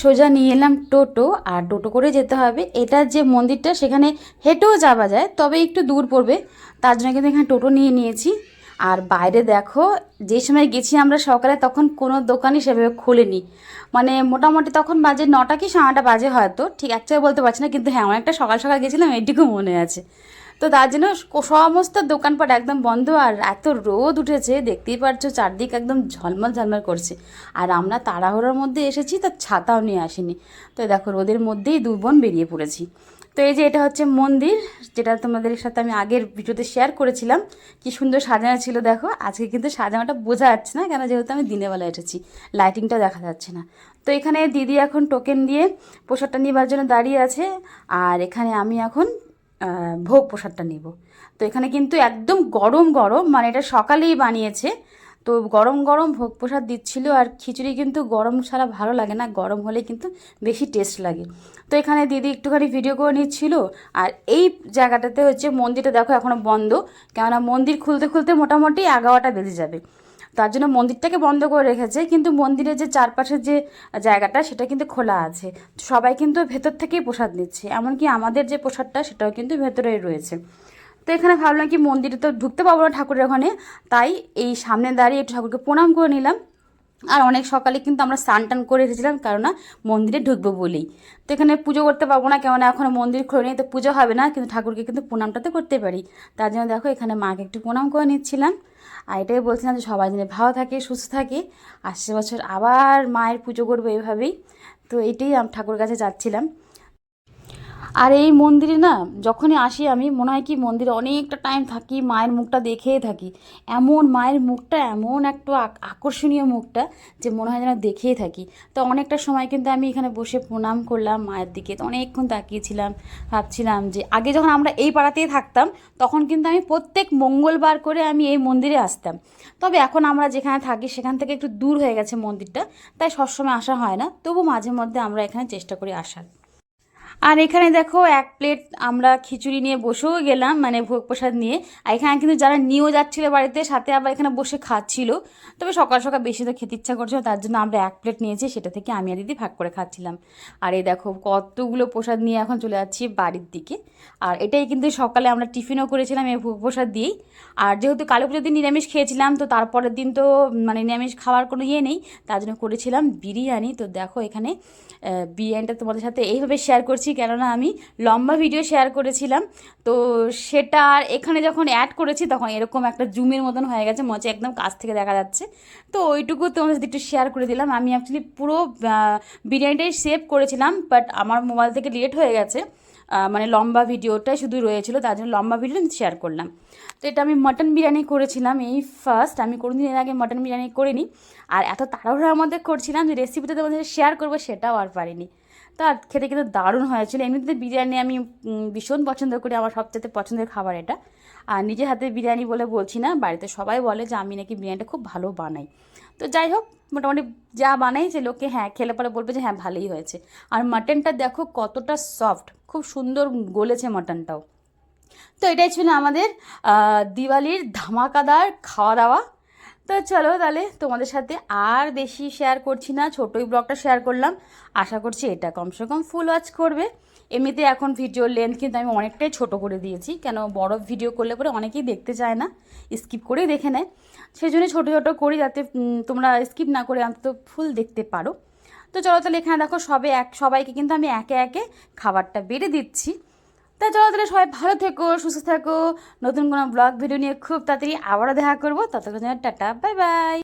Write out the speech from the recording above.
সোজা নিয়ে এলাম টোটো, আর টোটো করে যেতে হবে। এটার যে মন্দিরটা, সেখানে হেঁটেও যাওয়া যায়, তবে একটু দূর পড়বে। তার জন্য কিন্তু এখানে টোটো নিয়ে নিয়েছি। আর বাইরে দেখো, যে সময় গেছি আমরা সকালে, তখন কোনো দোকানই সেভাবে খোলেনি। মানে মোটামুটি তখন বাজে নটা কি সাড়ে বাজে হয়তো, ঠিক অ্যাকচুয়ালি বলতে পারছি না, কিন্তু হ্যাঁ অনেকটা সকাল সকাল গেছিলাম, এইটুকু মনে আছে। তো তার জন্য সমস্ত দোকানপাট একদম বন্ধ আর এত রোদ উঠেছে, দেখতেই পারছ চারদিক একদম ঝলমল ঝলমল করছে। আর আমরা তাড়াহুড়োর মধ্যে এসেছি তার ছাতাও নিয়ে আসিনি। তো দেখো রোদের মধ্যেই দু বোন বেরিয়ে পড়েছি। তো এই যে এটা হচ্ছে মন্দির, যেটা তোমাদের সাথে আমি আগের ভিডিওতে শেয়ার করেছিলাম। কি সুন্দর সাজানো ছিল দেখো। আজকে কিন্তু সাজানোটা বোঝা যাচ্ছে না, কেন যেহেতু আমি দিনের বেলা এসেছি। লাইটিংটা দেখা যাচ্ছে না। তো এখানে দিদি এখন টোকেন দিয়ে প্রসাদটা নেবার জন্য দাঁড়িয়ে আছে। আর এখানে আমি এখন ভোগ প্রসাদটা নেব। তো এখানে কিন্তু একদম গরম গরম মানে এটা সকালেই বানিয়েছে। তো গরম গরম ভোগ প্রসাদ দিচ্ছিল আর খিচুড়ি কিন্তু গরম ছাড়া ভালো লাগে না, গরম হলে কিন্তু বেশি টেস্ট লাগে। তো এখানে দিদি একটুখানি ভিডিও করে নিচ্ছিল। আর এই জায়গাটাতে হচ্ছে মন্দিরটা দেখো এখনও বন্ধ, কেননা মন্দির খুলতে খুলতে মোটামুটি এগারোটা বেজে যাবে। তার জন্য মন্দিরটাকে বন্ধ করে রেখেছে, কিন্তু মন্দিরের যে চারপাশের যে জায়গাটা সেটা কিন্তু খোলা আছে। সবাই কিন্তু ভেতর থেকেই প্রসাদ নিচ্ছে, এমনকি আমাদের যে প্রসাদটা সেটাও কিন্তু ভেতরেই রয়েছে। তো এখানে ভাবলাম কি মন্দিরে তো ঢুকতে পাবো না ঠাকুরের ওখানে, তাই এই সামনে দাঁড়িয়ে একটু ঠাকুরকে প্রণাম করে নিলাম। আর অনেক সকালে কিন্তু আমরা স্নান টান করে এসেছিলাম, কারণ না মন্দিরে ঢুকবো বলেই। তো এখানে পুজো করতে পারব না কেমন এখনও মন্দির খুলে নেই, তো পুজো হবে না, কিন্তু ঠাকুরকে কিন্তু প্রণামটা তো করতে পারি। তার জন্য দেখো, এখানে মাকে একটু প্রণাম করে নিচ্ছিলাম। আর এটাই বলছিলাম যে সবাই যেন ভালো থাকে, সুস্থ থাকে। আসছে বছর আবার মায়ের পুজো করব এভাবেই। তো এটাই আমি ঠাকুর কাছে যাচ্ছিলাম। আর এই মন্দিরে না, যখনই আসি আমি, মনে হয় কি মন্দিরে অনেকটা টাইম থাকি, মায়ের মুখটা দেখেই থাকি। এমন মায়ের মুখটা, এমন একটু আক- আকর্ষণীয় মুখটা যে মনে হয় যেন দেখেই থাকি। তো অনেকটা সময় কিন্তু আমি এখানে বসে প্রণাম করলাম মায়ের দিকে। তো অনেকক্ষণ তাকিয়েছিলাম, ভাবছিলাম যে আগে যখন আমরা এই পাড়াতেই থাকতাম, তখন কিন্তু আমি প্রত্যেক মঙ্গলবার করে আমি এই মন্দিরে আসতাম। তবে এখন আমরা যেখানে থাকি, সেখান থেকে একটু দূর হয়ে গেছে মন্দিরটা, তাই সবসময় আসা হয় না। তবু মাঝে মধ্যে আমরা এখানে চেষ্টা করি আসার। আর এখানে দেখো এক প্লেট আমরা খিচুড়ি নিয়ে বসেও গেলাম মানে ভোগ প্রসাদ নিয়ে। আর এখানে কিন্তু যারা নিয়েও যাচ্ছিল বাড়িতে, সাথে আবার এখানে বসে খাচ্ছিল। তবে সকাল সকাল বেশি তো খেতে ইচ্ছা করছিল তার জন্য আমরা এক প্লেট নিয়েছি, সেটা থেকে আমি আর দিদি ভাগ করে খাচ্ছিলাম। আর এই দেখো কতগুলো প্রসাদ নিয়ে এখন চলে যাচ্ছি বাড়ির দিকে। আর এটাই কিন্তু সকালে আমরা টিফিনও করেছিলাম এই ভোগ প্রসাদ দিয়েই। আর যেহেতু কালী পুজোর দিন নিরামিষ খেয়েছিলাম, তো তারপরের দিন তো মানে নিরামিষ খাওয়ার কোনো ইয়ে নেই, তার জন্য করেছিলাম বিরিয়ানি। তো দেখো এখানে বিরিয়ানিটা তোমাদের সাথে এইভাবে শেয়ার করছি কেননা আমি লম্বা ভিডিও শেয়ার করেছিলাম। তো সেটা আর এখানে যখন অ্যাড করেছি, তখন এরকম একটা জুমের মতন হয়ে গেছে মনে একদম কাছ থেকে দেখা যাচ্ছে। তো ওইটুকু তোমাদের সাথে একটু শেয়ার করে দিলাম। আমি অ্যাকচুয়ালি পুরো বিরিয়ানিটাই সেভ করেছিলাম বাট আমার মোবাইল থেকে লেট হয়ে গেছে। মানে লম্বা ভিডিওটাই শুধু রয়েছিল, তার জন্য লম্বা ভিডিও আমি শেয়ার করলাম। তো এটা আমি মটন বিরিয়ানি করেছিলাম, এই ফার্স্ট আমি কোনোদিন এর আগে মটন বিরিয়ানি করিনি। আর এত তাড়াহুড়োর মধ্যে করছিলাম যে রেসিপিটা তোমাদের শেয়ার করব, সেটাও আর পারিনি। তো আর খেতে কিন্তু দারুণ হয়েছিল। এমনিতে বিরিয়ানি আমি ভীষণ পছন্দ করি। আমার সবচেয়ে পছন্দের খাবার এটা। আর নিজের হাতে বিরিয়ানি বলে বলছি না, বাড়িতে সবাই বলে যে আমি নাকি বিরিয়ানিটা খুব ভালো বানাই। তো যাই হোক, মোটামুটি যা বানাই যে লোকে হ্যাঁ খেলে পরে বলবে যে হ্যাঁ ভালোই হয়েছে। আর মাটনটা দেখো কতটা সফট খুব সুন্দর গলেছে মাটনটাও। তো এটাই ছিল আমাদের দিওয়ালির ধামাকাদার খাওয়া দাওয়া তো চলো তাহলে তোমাদের সাথে আর বেশি শেয়ার করছি না, ছোটোই ব্লগটা শেয়ার করলাম। আশা করছি এটা কমসে কম ফুল ওয়াচ করবে। এমনিতে এখন ভিডিও লেন্থ কিন্তু আমি অনেকটাই ছোট করে দিয়েছি, কেন বড় ভিডিও করলে পরে অনেকেই দেখতে চায় না স্কিপ করেই দেখে নেয়। সেই জন্য ছোটো ছোটো করি যাতে তোমরা স্কিপ না করে অন্তত ফুল দেখতে পারো। তো চলো তাহলে এখানে দেখো সবে এক, সবাইকে কিন্তু আমি একে একে খাবারটা বেড়ে দিচ্ছি। তা চলো তাহলে সবাই ভালো থেকো, সুস্থ থাকো। নতুন কোনো ব্লগ ভিডিও নিয়ে খুব তাড়াতাড়ি আবারও দেখা করব। ততক্ষণ টাটা বাই বাই